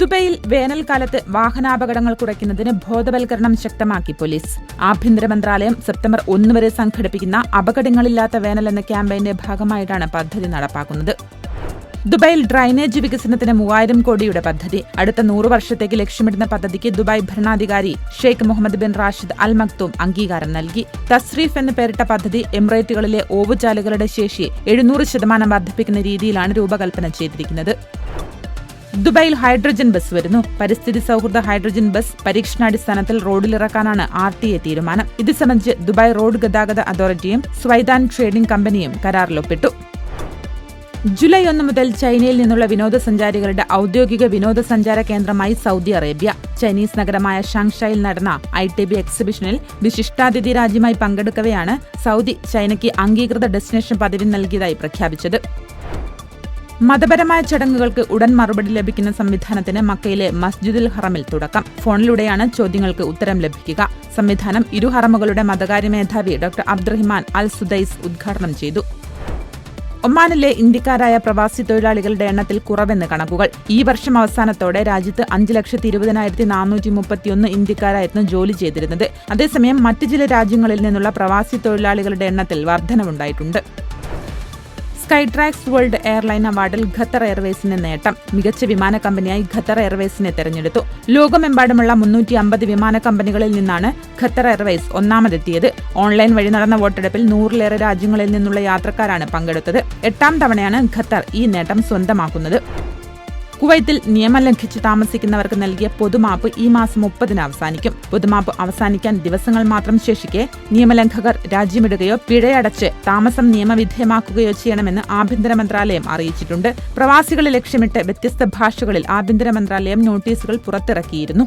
ദുബൈയിൽ വേനൽക്കാലത്ത് വാഹനാപകടങ്ങൾ കുറയ്ക്കുന്നതിന് ബോധവൽക്കരണം ശക്തമാക്കി പോലീസ്. ആഭ്യന്തര മന്ത്രാലയം സെപ്റ്റംബർ ഒന്ന് വരെ സംഘടിപ്പിക്കുന്ന അപകടങ്ങളില്ലാത്ത വേനൽ എന്ന ക്യാമ്പയിന്റെ ഭാഗമായിട്ടാണ് പദ്ധതി നടപ്പാക്കുന്നത്. ദുബായിൽ ഡ്രൈനേജ് വികസനത്തിന് മൂവായിരം കോടിയുടെ പദ്ധതി. അടുത്ത നൂറ് വർഷത്തേക്ക് ലക്ഷ്യമിടുന്ന പദ്ധതിക്ക് ദുബായ് ഭരണാധികാരി Sheikh Mohammed bin Rashid Al Maktoum അംഗീകാരം നൽകി. തസ്രീഫ് എന്ന് പേരിട്ട പദ്ധതി എമിറേറ്റുകളിലെ ഓവുചാലുകളുടെ ശേഷി എഴുന്നൂറ് ശതമാനം വർദ്ധിപ്പിക്കുന്ന രീതിയിലാണ് രൂപകൽപ്പന ചെയ്തിരിക്കുന്നത്. ദുബായിൽ ഹൈഡ്രജൻ ബസ് വരുന്നു. പരിസ്ഥിതി സൗഹൃദ ഹൈഡ്രജൻ ബസ് പരീക്ഷണാടിസ്ഥാനത്തിൽ റോഡിലിറക്കാനാണ് ആർ ടി എ തീരുമാനം. ഇത് സംബന്ധിച്ച് ദുബായ് റോഡ് ഗതാഗത അതോറിറ്റിയും സ്വൈദാൻ ട്രേഡിംഗ് കമ്പനിയും കരാറിലൊപ്പിട്ടു. ജൂലൈ ഒന്ന് മുതൽ ചൈനയിൽ നിന്നുള്ള വിനോദസഞ്ചാരികളുടെ ഔദ്യോഗിക വിനോദസഞ്ചാര കേന്ദ്രമായി സൗദി അറേബ്യ. ചൈനീസ് നഗരമായ ഷാങ്ഷായിൽ നടന്ന ഐ ടി ബി എക്സിബിഷനിൽ വിശിഷ്ടാതിഥി രാജ്യമായി പങ്കെടുക്കവെയാണ് സൗദി ചൈനയ്ക്ക് അംഗീകൃത ഡെസ്റ്റിനേഷൻ പദവി നൽകിയതായി പ്രഖ്യാപിച്ചത്. മതപരമായ ചടങ്ങുകൾക്ക് ഉടൻ മറുപടി ലഭിക്കുന്ന സംവിധാനത്തിന് മക്കയിലെ മസ്ജിദുൽ ഹറമിൽ തുടക്കം. ഫോണിലൂടെയാണ് ചോദ്യങ്ങൾക്ക് ഉത്തരം ലഭിക്കുക. സംവിധാനം ഇരു ഹറമുകളുടെ മതകാര്യ മേധാവി ഡോക്ടർ അബ്ദുറഹിമാൻ അൽ സുദൈസ് ഉദ്ഘാടനം ചെയ്തു. ഒമാനിലെ ഇന്ത്യക്കാരായ പ്രവാസി തൊഴിലാളികളുടെ എണ്ണത്തിൽ കുറവെന്ന് കണക്കുകൾ. ഈ വർഷം അവസാനത്തോടെ രാജ്യത്ത് അഞ്ച് ലക്ഷത്തി ഇരുപതിനായിരത്തി നാനൂറ്റി മുപ്പത്തിയൊന്ന് ഇന്ത്യക്കാരായിരുന്നു ജോലി ചെയ്തിരുന്നത്. അതേസമയം മറ്റ് ചില രാജ്യങ്ങളിൽ നിന്നുള്ള പ്രവാസി തൊഴിലാളികളുടെ എണ്ണത്തിൽ വർധനവുണ്ടായിട്ടുണ്ട്. സ്കൈട്രാക്സ് വേൾഡ് എയർലൈൻ അവാർഡിൽ ഖത്തർ എയർവേസിന് നേട്ടം. മികച്ച വിമാന കമ്പനിയായി ഖത്തർ എയർവേസിനെ തെരഞ്ഞെടുത്തു. ലോകമെമ്പാടുമുള്ള മുന്നൂറ്റി അമ്പത് വിമാന കമ്പനികളിൽ നിന്നാണ് ഖത്തർ എയർവേസ് ഒന്നാമതെത്തിയത്. ഓൺലൈൻ വഴി നടന്ന വോട്ടെടുപ്പിൽ നൂറിലേറെ രാജ്യങ്ങളിൽ നിന്നുള്ള യാത്രക്കാരാണ് പങ്കെടുത്തത്. എട്ടാം തവണയാണ് ഖത്തർ ഈ നേട്ടം സ്വന്തമാക്കുന്നത്. കുവൈത്തിൽ നിയമം ലംഘിച്ച് താമസിക്കുന്നവർക്ക് നൽകിയ പൊതുമാപ്പ് ഈ മാസം മുപ്പതിന് അവസാനിക്കും. പൊതുമാപ്പ് അവസാനിക്കാൻ ദിവസങ്ങൾ മാത്രം ശേഷിക്കെ നിയമലംഘകർ രാജ്യമിടുകയോ പിഴയടച്ച് താമസം നിയമവിധേയമാക്കുകയോ ചെയ്യണമെന്ന് ആഭ്യന്തര മന്ത്രാലയം അറിയിച്ചിട്ടുണ്ട്. പ്രവാസികളെ ലക്ഷ്യമിട്ട് വ്യത്യസ്ത ഭാഷകളിൽ ആഭ്യന്തര മന്ത്രാലയം നോട്ടീസുകൾ പുറത്തിറക്കിയിരുന്നു.